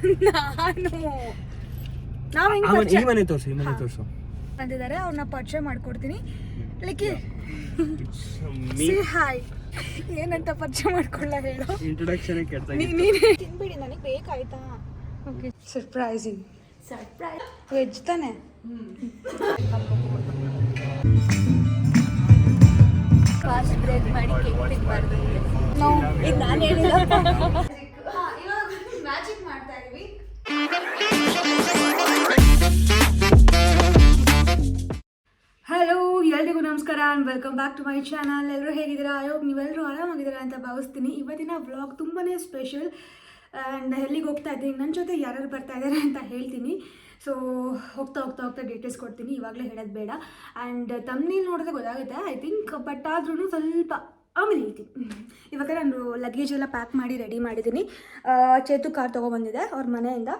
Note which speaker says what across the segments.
Speaker 1: ನಾನು. ನಾವು ಹೆಂಗ್
Speaker 2: ಅವನ್ ಈ ಮನೆ ತೋರ್ಸು ಈ ಮನೆ ತೋರ್ಸು.
Speaker 1: ಬಂದಿದ್ದಾರೆ ಅವ್ರನ್ನ ಪರಿಚಯ ಮಾಡ್ಕೊಡ್ತೀನಿ. ಲೈಕ್. ಹಾಯ್ ಏನಂತ ಪರಿಚಯ ಮಾಡ್ಕೊಳ್ಳ ಹೇಳು.
Speaker 2: ಇಂಟ್ರೊಡಕ್ಷನ್
Speaker 1: ನೀನೇ ತಿನ್ಬಿಡಿ ನನಗೆ ಬೇಕಾಯ್ತಾ? ಓಕೆ ಸರ್ಪ್ರೈಸಿಂಗ್ ಸರ್ಪ್ರೈಸ್ ವೆಜ್ ತಾನೆ?
Speaker 3: ಫಾಸ್ಟ್ ಬ್ರೇಕ್ ಮಾಡಿ ಕೇಕ್ ತಿನ್ಬಾರ್ದು.
Speaker 1: ನೋ
Speaker 3: ಈಗ ನಾನು ಹೇಳಿಲ್ಲ.
Speaker 1: ನಮಸ್ಕಾರ and welcome back to my channel ಎಲ್ಲರೂ ಹೇಗಿದ್ದೀರಾ? ಹೋಪ್ ನೀವೆಲ್ಲರೂ ಆರಾಮಾಗಿದ್ದೀರಾ ಅಂತ ಭಾವಿಸ್ತೀನಿ. ಇವತ್ತಿನ ವ್ಲಾಗ್ ತುಂಬಾ ಸ್ಪೆಷಲ್ ಆ್ಯಂಡ್ ಎಲ್ಲಿಗೆ ಹೋಗ್ತಾ ಇದ್ದೀನಿ? ನನ್ನ ಜೊತೆ ಯಾರ್ಯಾರು ಬರ್ತಾ ಇದ್ದಾರೆ ಅಂತ ಹೇಳ್ತೀನಿ. ಸೊ ಹೋಗ್ತಾ ಹೋಗ್ತಾ ಹೋಗ್ತಾ ಡೀಟೇಲ್ಸ್ ಕೊಡ್ತೀನಿ. ಇವಾಗಲೇ ಹೇಳೋದು ಬೇಡ. ಆ್ಯಂಡ್ ತಮ್ಮನೇಲಿ ನೋಡಿದ್ರೆ ಗೊತ್ತಾಗುತ್ತೆ ಐ ಥಿಂಕ್ ಬಟ್ ಆದ್ರೂ ಸ್ವಲ್ಪ ಆಮೇಲೆ ಹೇಳ್ತೀನಿ. ಇವಾಗ ನಾನು ಲಗೇಜ್ ಎಲ್ಲ ಪ್ಯಾಕ್ ಮಾಡಿ ರೆಡಿ ಮಾಡಿದ್ದೀನಿ. ಚೇತು ಕಾರ್ ತೊಗೊಬಂದಿದೆ ಅವ್ರ ಮನೆಯಿಂದ.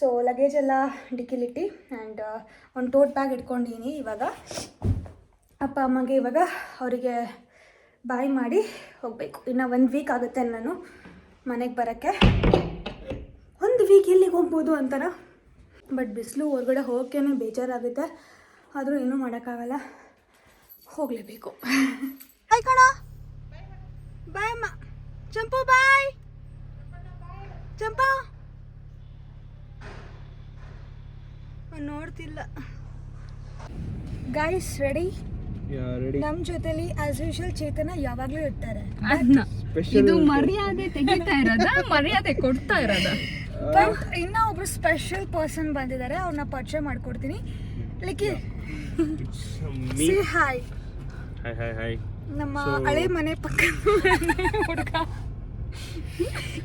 Speaker 1: ಸೊ ಲಗೇಜ್ ಎಲ್ಲ ಡಿಕ್ಕಿಲಿಟ್ಟು ಆ್ಯಂಡ್ ಒಂದು ಟೋಟ್ ಬ್ಯಾಗ್ ಇಟ್ಕೊಂಡಿದ್ದೀನಿ ಇವಾಗ. ಅಪ್ಪ ಅಮ್ಮಗೆ ಇವಾಗ ಅವರಿಗೆ ಬಾಯ್ ಮಾಡಿ ಹೋಗಬೇಕು. ಇನ್ನು ಒಂದು ವೀಕ್ ಆಗುತ್ತೆ ನಾನು ಮನೆಗೆ ಬರೋಕ್ಕೆ. ಒಂದು ವೀಕ್ ಎಲ್ಲಿಗೆ ಹೋಗ್ಬೋದು ಅಂತಾನ? ಬಟ್ ಬಿಸಿಲು ಹೊರಗಡೆ ಹೋಗೋಕ್ಕೇ ಬೇಜಾರಾಗುತ್ತೆ. ಆದರೂ ಏನೂ ಮಾಡೋಕ್ಕಾಗಲ್ಲ. ಹೋಗಲೇಬೇಕು. ಬಾಯ್ ಕಣ. ಬಾಯ್ ಅಮ್ಮ. ಚಂಪು ಬಾಯ್ ಚಂಪಾ. ನೋಡ್ತಿಲ್ಲ. ಗೈಸ್ ರೆಡಿ
Speaker 2: ರೆಡಿ
Speaker 1: ನಮ್ಮ ಜೊತೆಲಿ ಆಸ್ ಯೂಶುವಲ್ ಚೇತನ ಯಾವಾಗಲೂ ಇರ್ತಾರೆ.
Speaker 3: ಇದು ಮರ್ಯಾದೆ ತೆಗಿತಾ ಇರೋದ? ಮರ್ಯಾದೆ ಕೊಡ್ತಾ ಇರೋದ?
Speaker 1: ಬಟ್ ಇನ್ನ ಒಬ್ರು ಸ್ಪೆಷಲ್ ಪರ್ಸನ್ ಬಂದಿದ್ದಾರೆ ಅವ್ರನ್ನ ಪರಿಚಯ ಮಾಡ್ಕೊಡ್ತೀನಿ. Like hi
Speaker 2: hi hi hi
Speaker 1: ನಮ್ಮ ಹಳೆ ಮನೆ ಪಕ್ಕ ಹುಡುಗ.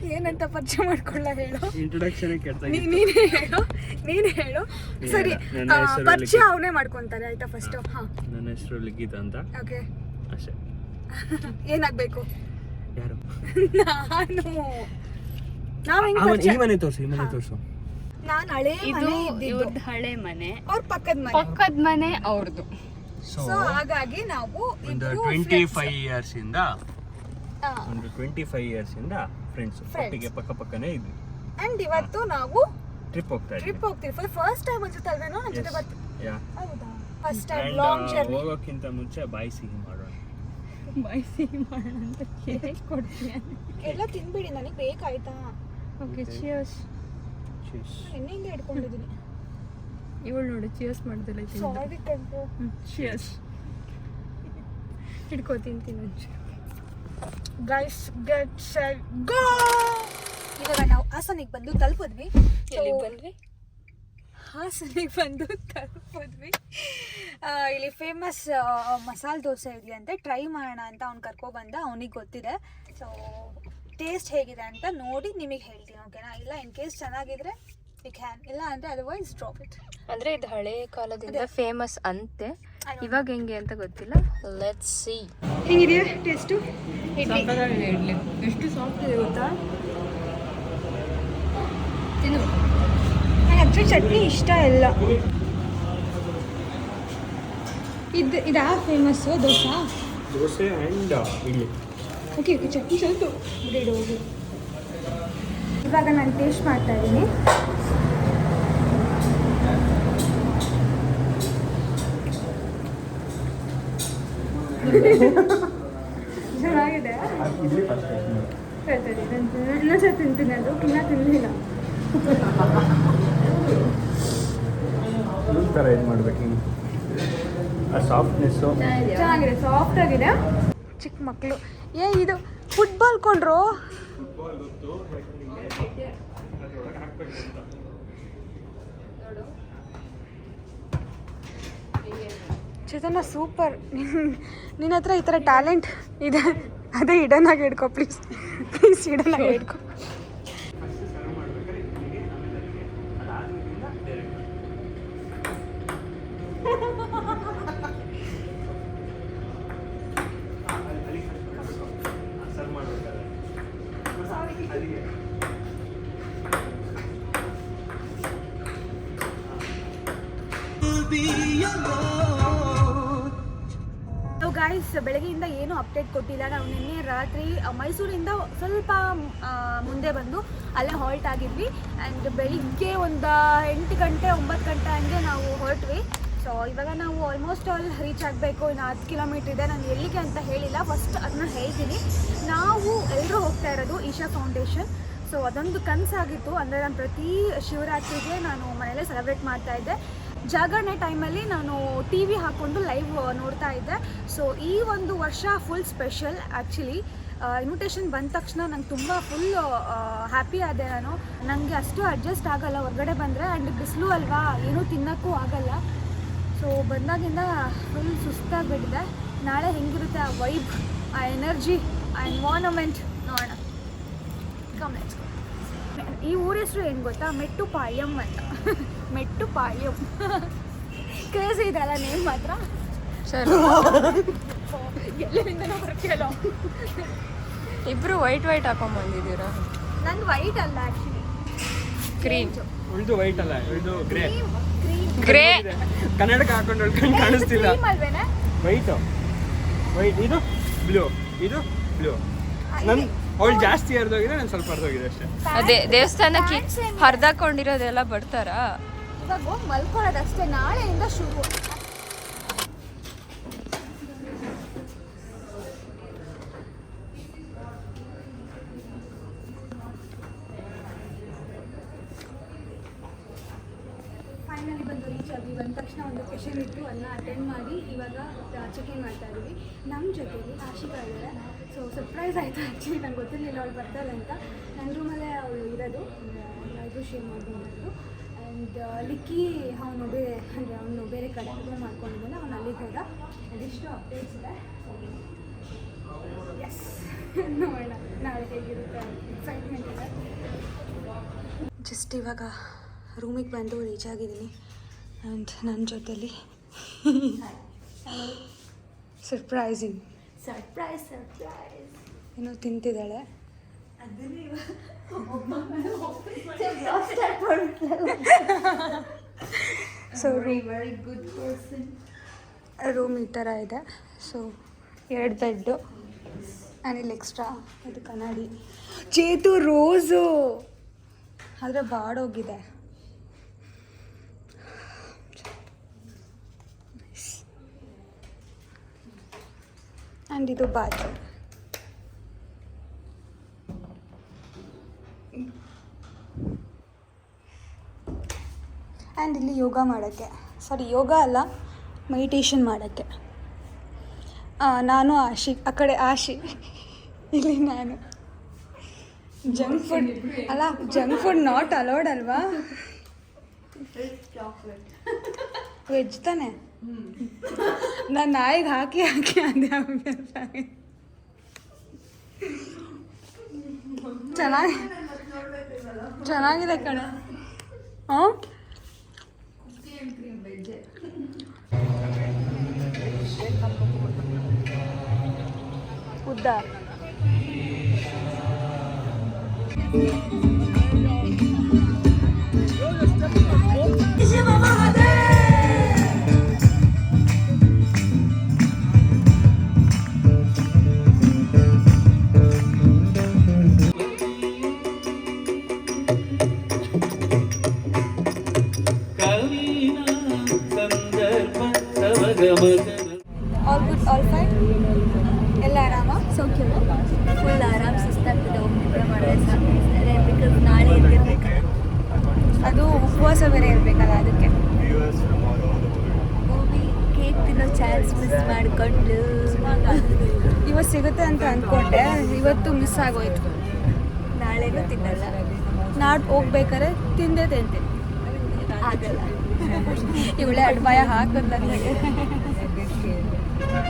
Speaker 1: ಏನಂತ ಪರಿಚಯ ಮಾಡ್ಕೊಳ್ಳ ಹೇಳು.
Speaker 2: ಇಂಟ್ರೊಡಕ್ಷನ್
Speaker 1: ನೀನೇ ಹೇಳು. ನೀನೇ ಹೇಳು. ಸರಿ ಪರಿಚಯ. ಅವನೇ ಮಾಡ್ಕೊಂತಾರೆ ಆಯ್ತಾ ಫಸ್ಟ್ ಹಾ.
Speaker 2: ನನ್ನ ಹೆಸರು ಲಿಖಿತ್ ಅಂತ.
Speaker 1: ಓಕೆ
Speaker 2: ಅಷ್ಟೇ.
Speaker 1: ಏನಾಗ್ಬೇಕು?
Speaker 2: ಯಾರು?
Speaker 1: ನಾನು. ನಾವು ಹೆಂಗ್
Speaker 2: ಈ ಮನೆ ತೋರ್ಸು ಈ ಮನೆ ತೋರ್ಸು.
Speaker 1: ನಾನು ಹಳೆ
Speaker 3: ಇದು ಇವ್ರದ್ದು ಹಳೆ ಮನೆ.
Speaker 1: ಅವ್ರ ಪಕ್ಕದ ಮನೆ.
Speaker 3: ಪಕ್ಕದ ಮನೆ ಅವ್ರದ್ದು
Speaker 2: ಸೊ
Speaker 1: ಹಾಗಾಗಿ ನಾವು
Speaker 2: ಒಂದು ಟ್ವೆಂಟಿ. ಫೈವ್ ಇಯರ್ಸ್ ಇಂದ ಒಂದು ಟ್ವೆಂಟಿ ಫೈವ್ ಇಯರ್ಸ್ ಇಂದ ಫ್ರೆಂಡ್ಸ್ ಒಟ್ಟಿಗೆ ಪಕ್ಕ ಪಕ್ಕನೇ ಇದ್ವಿ.
Speaker 1: ಅಂಡ್ ಇವತ್ತು ನಾವು
Speaker 2: ಟ್ರಿಪ್ ಹೋಗ್ತಾ ಇದ್ವಿ.
Speaker 1: ಟ್ರಿಪ್ ಹೋಗ್ತೀವಿ. ಫಸ್ಟ್ ಫಸ್ಟ್ ಟೈಮ್ ಅನ್ಸುತ್ತೆ ಅಲ್ವೇನೋ ನನ್ನ ಜೊತೆ ಬರ್ತೀವಿ.
Speaker 2: ಯಾ.
Speaker 1: ಹೌದಾ? ಫಸ್ಟ್ ಟೈಮ್ ಲಾಂಗ್ ಜರ್ನಿ
Speaker 2: ಹೋಗೋಕ್ಕಿಂತ ಮುಂಚೆ ಬಾಯಿ ಸಿಹಿ ಮಾಡೋಣ.
Speaker 3: ಬಯಸಿ ಮಾಡೋಣ ಅಂತ ಕೇಳಿ ಕೊಡ್ತೀನಿ
Speaker 1: ಎಲ್ಲ ತಿನ್ಬಿಡಿ ನನಗೆ ಬೇಕಾಯ್ತಾ?
Speaker 3: ಓಕೆ ಚಿಯರ್ಸ್
Speaker 2: ಚಿಯರ್ಸ್
Speaker 1: ಎಣ್ಣೆಯಿಂದ ಇಟ್ಕೊಂಡಿದ್ದೀನಿ.
Speaker 3: ಇವಳು ನೋಡು ಚಿಯರ್ಸ್ ಮಾಡ್ದಿಲ್ಲ
Speaker 1: ಸಾರಿ ಕಂಡು
Speaker 3: ಚಿಯರ್ಸ್ ಹಿಡ್ಕೋ ತಿಂತೀನಿ ಒಂಚೂರು.
Speaker 1: ಗೈಸ್ ಗೆಟ್ ಸೆಟ್ ಗೋ ಇವಾಗ ನಾವು ಹಾಸನಿಗೆ ಬಂದು ತಲುಪಿದ್ವಿ.
Speaker 3: ಎಲ್ಲಿಗೆ ಬಂದ್ವಿ?
Speaker 1: ಹಾಸನಿಗೆ ಬಂದು ತಲುಪಿದ್ವಿ. ಇಲ್ಲಿ ಫೇಮಸ್ ಮಸಾಲೆ ದೋಸೆ ಇದೆಯಂತೆ ಟ್ರೈ ಮಾಡೋಣ ಅಂತ ಅವ್ನು ಕರ್ಕೊಬಂದ ಅವನಿಗೆ ಗೊತ್ತಿದೆ. ಸೊ ಟೇಸ್ಟ್ ಹೇಗಿದೆ ಅಂತ ನೋಡಿ ನಿಮಗೆ ಹೇಳ್ತೀನಿ ಓಕೆನಾ ಇಲ್ಲ ಇನ್ ಕೇಸ್ ಚೆನ್ನಾಗಿದ್ರೆ ವಿ ಕ್ಯಾನ್ ಇಲ್ಲ ಅಂದರೆ ಅದರ್ವೈಸ್ ಡ್ರಾಪ್ ಇಟ್
Speaker 3: ಅಂದ್ರೆ ಇದು ಹಳೆ ಕಾಲದಿಂದ ಫೇಮಸ್ ಅಂತೆ. ಇವಾಗ ಹೆಂಗೆ ಅಂತ ಗೊತ್ತಿಲ್ಲ. ಲೆಟ್ಸ್ ಸಿ
Speaker 1: ಹೆಂಗಿದೆಯಾ ಟೇಸ್ಟು
Speaker 3: ಇಡ್ಲಿ. ಎಷ್ಟು ಸಾಫ್ಟ್ ಇದೆ ಗೊತ್ತಾ? ತಿನ್ನು.
Speaker 1: ನನಗೆ ಆ್ಯಕ್ಚುಲಿ ಚಟ್ನಿ ಇಷ್ಟ ಇಲ್ಲ. ಇದು ಇದಾ famous dosa?
Speaker 2: Dosa and idli.
Speaker 1: Okay okay chutney ಸ್ವಲ್ಪ ಬಿಡಿ ಹೋಗಿ. ಇವಾಗ ನಾನು ಟೇಸ್ಟ್ ಮಾಡ್ತಾ ಇದ್ದೀನಿ. ಚೆನ್ನಾಗಿದೆ ಇನ್ನೊಂದ್ಸಲ ತಿಂತೀನಿ ಅದು ಇನ್ನೂ ತಿನ್ನಲಿಲ್ಲ
Speaker 2: ಈ ಥರ ಇದು ಮಾಡ್ಬೇಕು ಹಿಂಗೆ ಆ ಸಾಫ್ಟ್ನೆಸ್ಸು
Speaker 1: ಚೆನ್ನಾಗಿದೆ ಸಾಫ್ಟ್ ಆಗಿದೆ ಚಿಕ್ಕ ಮಕ್ಕಳು ಏ ಇದು ಫುಟ್ಬಾಲ್ ಕೊಂಡ್ರು ಚೇತನ ಸೂಪರ್ ನಿನ್ನ ಹತ್ರ ಈ ಥರ ಟ್ಯಾಲೆಂಟ್ ಇದೆ ಅದೇ ಇಡನಾಗಿ ಆಗಿ ಹಿಡ್ಕೊ ಪ್ಲೀಸ್ ಪ್ಲೀಸ್ ಇಡನ್ ಆಗಿ ಹಿಡ್ಕೊ. ನಾವು ಗಾಯ್ಸ್ ಬೆಳಗ್ಗೆಯಿಂದ ಏನೂ ಅಪ್ಡೇಟ್ ಕೊಟ್ಟಿಲ್ಲ. ನಾವು ನಿನ್ನೆ ರಾತ್ರಿ ಮೈಸೂರಿಂದ ಸ್ವಲ್ಪ ಮುಂದೆ ಬಂದು ಅಲ್ಲೇ ಹಾಲ್ಟ್ ಆಗಿದ್ವಿ. ಆ್ಯಂಡ್ ಬೆಳಿಗ್ಗೆ ಒಂದು ಎಂಟು ಗಂಟೆ, ಒಂಬತ್ತು ಗಂಟೆ ಹಂಗೆ ನಾವು ಹೊರಟ್ವಿ. ಸೊ ಇವಾಗ ನಾವು ಆಲ್ಮೋಸ್ಟ್ ಆಲ್ ರೀಚ್ ಆಗಬೇಕು. ಇನ್ನು ಹತ್ತು ಕಿಲೋಮೀಟ್ರ್ ಇದೆ. ನಾನು ಎಲ್ಲಿಗೆ ಅಂತ ಹೇಳಿಲ್ಲ. ಫಸ್ಟ್ ಅದನ್ನ ಹೇಳ್ತೀನಿ. ನಾವು ಎಲ್ಲರೂ ಹೋಗ್ತಾ ಇರೋದು ಈಶಾ ಫೌಂಡೇಶನ್ ಸೊ ಅದೊಂದು ಕನಸಾಗಿತ್ತು. ಅಂದರೆ ನಾನು ಪ್ರತಿ ಶಿವರಾತ್ರಿಗೆ ನಾನು ಮನೆಯಲ್ಲೇ ಸೆಲೆಬ್ರೇಟ್ ಮಾಡ್ತಾ ಇದ್ದೆ. ಜಾಗರಣೆ ಟೈಮಲ್ಲಿ ನಾನು ಟಿ ವಿ ಹಾಕ್ಕೊಂಡು ಲೈವ್ ನೋಡ್ತಾ ಇದ್ದೆ. ಸೊ ಈ ಒಂದು ವರ್ಷ ಫುಲ್ ಸ್ಪೆಷಲ್ ಆ್ಯಕ್ಚುಲಿ ಇನ್ವಿಟೇಷನ್ ಬಂದ ತಕ್ಷಣ ನಂಗೆ ತುಂಬ ಫುಲ್ ಹ್ಯಾಪಿ ಆದೆ ನಾನು. ನನಗೆ ಅಷ್ಟು ಅಡ್ಜಸ್ಟ್ ಆಗಲ್ಲ, ಹೊರಗಡೆ ಬಂದರೆ. ಆ್ಯಂಡ್ ಬಿಸಿಲು ಅಲ್ವಾ, ಏನೂ ತಿನ್ನೋಕ್ಕೂ ಆಗಲ್ಲ. ಸೊ ಬಂದಾಗಿಂದ ಫುಲ್ ಸುಸ್ತಾಗಿಬಿಟ್ಟಿದೆ. ನಾಳೆ ಹೆಂಗಿರುತ್ತೆ ಆ ವೈಬ್ ಆ ಎನರ್ಜಿ ಆ ಎನ್ವಾರ್ನಮೆಂಟ್ ನೋಡೋಣ. ಕಮ್ ನೆಕ್ಸ್ಟ್ ಈ ಊರ ಹೆಸರು ಏನು ಗೊತ್ತಾ? ಮೆಟ್ಟು ಪಾಯಮ್ ಅಂತ. ಮೆಟ್ಟುಪಾಳ್ಯಂ ಕ್ರೇಜ್ ಇದೆ ಅಲ್ಲ ನೇಮ್ ಮಾತ್ರ?
Speaker 3: ಸರಿ.
Speaker 1: ಎಲ್ಲಿಂದನೋ ಬರ್ತೀಯಲ್ಲ.
Speaker 3: ಇಬ್ರು ವೈಟ್ ವೈಟ್ ಹಾಕೊಂಡ್ ಬಂದಿದ್ದೀರಾ
Speaker 1: ನಂದು ವೈಟ್ ಅಲ್ಲ ಆ್ಯಕ್ಚುಲಿ
Speaker 3: ಕ್ರೀಮ್
Speaker 2: ಉಳಿದು ವೈಟ್ ಅಲ್ಲ ಉಳಿದು ಗ್ರೇ
Speaker 3: ಗ್ರೇ
Speaker 2: ಕನ್ನಡಕ ಹಾಕೊಂಡು ಕಣ್ ಕಾಣಿಸ್ತಿಲ್ಲ. ವೈಟ್ ವೈಟ್ ಇದು ಬ್ಲೂ ಇದು ಬ್ಲೂ ನನ್ ಅವಳು ಜಾಸ್ತಿ ಹರಿದೋಗಿದೆ ನಾನು ಸ್ವಲ್ಪ ಹರಿದೋಗಿದೆ ಅಷ್ಟೇ.
Speaker 3: ಅದೇ ದೇವಸ್ಥಾನಕ್ಕೆ? ಹರಿದಾಕೊಂಡಿರೋದೆಲ್ಲ ಬರ್ತಾರಾ?
Speaker 1: ಇವಾಗ ಹೋಗಿ ಮಲ್ಕೊಳ್ಳೋದಷ್ಟೇ, ನಾಳೆಯಿಂದ ಶುರು. ಫೈನಲಿ ಬಂದು ರೀಚ್ ಆಗಿ ಬಂದ ತಕ್ಷಣ ಒಂದು ಕ್ವೆಶನ್ ಇತ್ತು ಅದನ್ನ ಅಟೆಂಡ್ ಮಾಡಿ ಇವಾಗ ಚೆಕಿಂಗ್ ಮಾಡ್ತಾ ಇದ್ದೀವಿ. ನಮ್ಮ ಜೊತೆಗೆ ಆಶಿಕಾ ಇದ್ದಾರೆ. ಸೊ ಸರ್ಪ್ರೈಸ್ ಆಯಿತು ಆ್ಯಕ್ಚುಲಿ ನಂಗೆ ಗೊತ್ತಿರಲಿಲ್ಲ, ಅವಳು ಬರ್ತಾಳೆ ಅಂತ. ನನ್ನ ರೂಮಲ್ಲೇ ಅವಳು ಇರೋದು. ಎಲ್ಲರಿಗೂ ಶೇರ್ ಮಾಡ್ಕೊಂಡಿರೋದು ಆ್ಯಂಡ್ ಲಿಕ್ಕಿ ಅವನು ಬೇರೆ ಅಂದರೆ ಅವನು ಬೇರೆ ಕಡೆ ಮಾಡ್ಕೊಂಡು ಮಾಡ್ಕೊಂಡಿದ್ದಾನೆ ಅವನು ಅಲ್ಲಿಗೆ ಹೋದ. ಅದಿಷ್ಟು ಅಪ್ಡೇಟ್ಸ್ ಇದೆ. ಎಸ್ ನೋಡೋಣ ನಾಳೆ ಹೇಗಿರುತ್ತೆ ಎಕ್ಸೈಟ್ಮೆಂಟ್ ಇದೆ. ಜಸ್ಟ್ ಇವಾಗ ರೂಮಿಗೆ ಬಂದು ರೀಚ್ ಆಗಿದ್ದೀನಿ. ಆ್ಯಂಡ್ ನನ್ನ ಜೊತೆಲಿ ಸರ್ಪ್ರೈಸಿಂಗ್
Speaker 4: ಸರ್ಪ್ರೈಸ್ ಸರ್ಪ್ರೈಸ್
Speaker 1: ಏನೋ ತಿಂತಿದ್ದಾಳೆ. So room
Speaker 4: very good person
Speaker 1: room ಈ ಥರ ಇದೆ. ಸೊ ಎರಡು ಬೆಡ್ಡು ಆ್ಯಂಡ್ ಇಲ್ಲಿ ಎಕ್ಸ್ಟ್ರಾ ಇದು ಕನ್ನಡಿ. ಚೇತು ರೋಸು. ಆದರೆ ಬಾಡೋಗಿದೆ ಆ್ಯಂಡ್ ಇದು ಬಾಜು. ಆ್ಯಂಡ್ ಇಲ್ಲಿ ಯೋಗ ಮಾಡೋಕ್ಕೆ. ಸಾರಿ ಯೋಗ ಅಲ್ಲ ಮೆಡಿಟೇಷನ್ ಮಾಡೋಕ್ಕೆ. ನಾನು ಆಶಿ, ಆ ಕಡೆ ಆಶಿ. ಇಲ್ಲಿ ನಾನು. ಜಂಕ್ ಫುಡ್ ಅಲ್ಲ ಜಂಕ್ ಫುಡ್ ನಾಟ್ ಅಲೋಡ್ ಅಲ್ವಾ? ವೆಜ್ ತಾನೆ? ನಾನು ನಾಯಿಗೆ ಹಾಕಿ ಹಾಕಿ, ಅದೇ ಚೆನ್ನಾಗಿ ಚೆನ್ನಾಗಿದೆ ಕಣೆ. ಹಾಂ ಉದ್ದ. ಆಲ್ ಗುಡ್ ಆಲ್ ಫೈನ್ ಎಲ್ಲ ಆರಾಮ?
Speaker 4: ಸೌಖ್ಯ? ಫುಲ್ ಆರಾಮ್ ಸುಸ್ತಾಗ್ತದೆ ಮಾಡಿದ್ರೆ ಬಿಕಾಸ್ ನಾಳೆ ಎದ್ದಿರ್ಬೇಕಲ್ಲ
Speaker 1: ಅದು ಉಪವಾಸ ಬೇರೆ ಇರಬೇಕಲ್ಲ ಅದಕ್ಕೆ.
Speaker 4: ಹೋಗಿ ಕೇಕ್ ತಿನ್ನೋ ಚಾನ್ಸ್ ಮಿಸ್ ಮಾಡ್ಕೊಂಡು.
Speaker 1: ಇವತ್ತು ಸಿಗುತ್ತೆ ಅಂತ ಅಂದ್ಕೊಂಡೆ ಇವತ್ತು ಮಿಸ್ ಆಗೋಯ್ತು.
Speaker 4: ನಾಳೆನೂ ತಿನ್ನಲ್ಲ.
Speaker 1: ನಾಡ್ ಹೋಗ್ಬೇಕಾದ್ರೆ ತಿಂದೇ ತಿಂತೀನಿ.
Speaker 4: ಆಗಲ್ಲ.
Speaker 1: ಇವಳೆ ಅಡ್ಪಾಯ ಹಾಕೋದ್ ನನಗೆ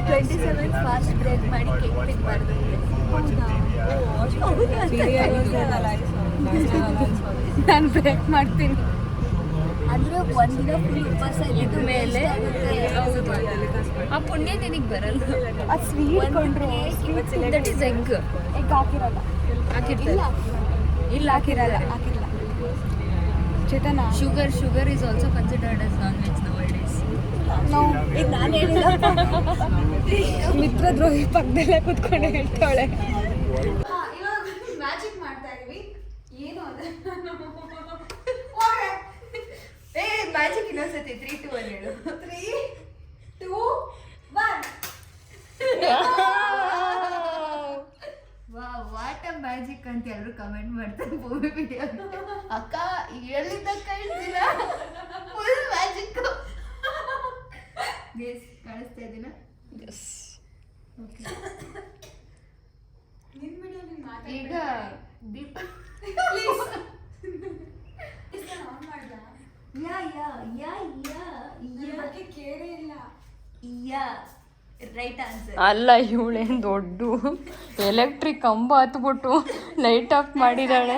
Speaker 4: ಟ್ವೆಂಟಿ ಸೆವೆನ್ ಫಾಸ್ಟ್ ಬ್ರೇಕ್ ಮಾಡಿ ಕೇಕ್
Speaker 1: ನಾನು ಬ್ರೇಕ್ ಮಾಡ್ತೀನಿ.
Speaker 4: ಅಂದ್ರೆ ಒಂದಿನ ಫುಲ್ ಉಪವಾಸ ಇದ್ದ ಮೇಲೆ ಆ ಪುಣ್ಯ ನಿನಗೆ ಬರಲ್ಲ.
Speaker 1: ಆ ಸ್ವೀಟ್ ಕೊಂಡ್ರೆ
Speaker 4: ದಟ್ ಇಸ್ ಎಗ್
Speaker 1: ಎಗ್ ಹಾಕಿರಲ್ಲ?
Speaker 4: ಹಾಕಿರ್ತಾರೆ.
Speaker 1: ಇಲ್ಲ ಹಾಕಿರಲ್ಲ. ಹಾಕಿಲ್ಲ Chetana
Speaker 4: sugar sugar is also considered as non veg nowadays ಮಿತ್ರ ದ್ರೋಹಿ
Speaker 1: ಮಿತ್ರದ್ರೋಹಿ ಪಕ್ಕದಲ್ಲೇ ಕುತ್ಕೊಂಡು ಹೇಳ್ತಾಳೆ. ಮ್ಯಾಜಿಕ್ ಮಾಡ್ತಾ ಇದೀವಿ. ಏನು
Speaker 4: three two what a magic ಅಂತ ಎಲ್ಲರೂ ಕಮೆಂಟ್ ಮಾಡ್ತಾರೆ ಭೂಮಿ ವಿಡಿಯೋ ಅಕ್ಕ ಎಲ್ಲಿದ್ದ ಕಳ್ಸಿಲ್ಲ ಫುಲ್ ಮ್ಯಾಜಿಕ್ ಗೆಸ್ ಕಾಣಿಸ್ತಾ ಇದೀನ? ಈಗ ದೀಪ
Speaker 1: ಆನ್ ಮಾಡ್ದ?
Speaker 4: ಯಾ ಯಾ ಯಾ ಯಾ
Speaker 1: ನನ್ ಬಗ್ಗೆ ಕೇರೇ ಇಲ್ಲ.
Speaker 4: ಯಾ. ರೈಟ್ ಆನ್ಸರ್
Speaker 3: ಅಲ್ಲ ಇವಳೇನು ದೊಡ್ಡ. ಎಲೆಕ್ಟ್ರಿಕ್ ಕಂಬ ಹತ್ಬಿಟ್ಟು ಲೈಟ್ ಆಫ್ ಮಾಡಿದಾಳೆ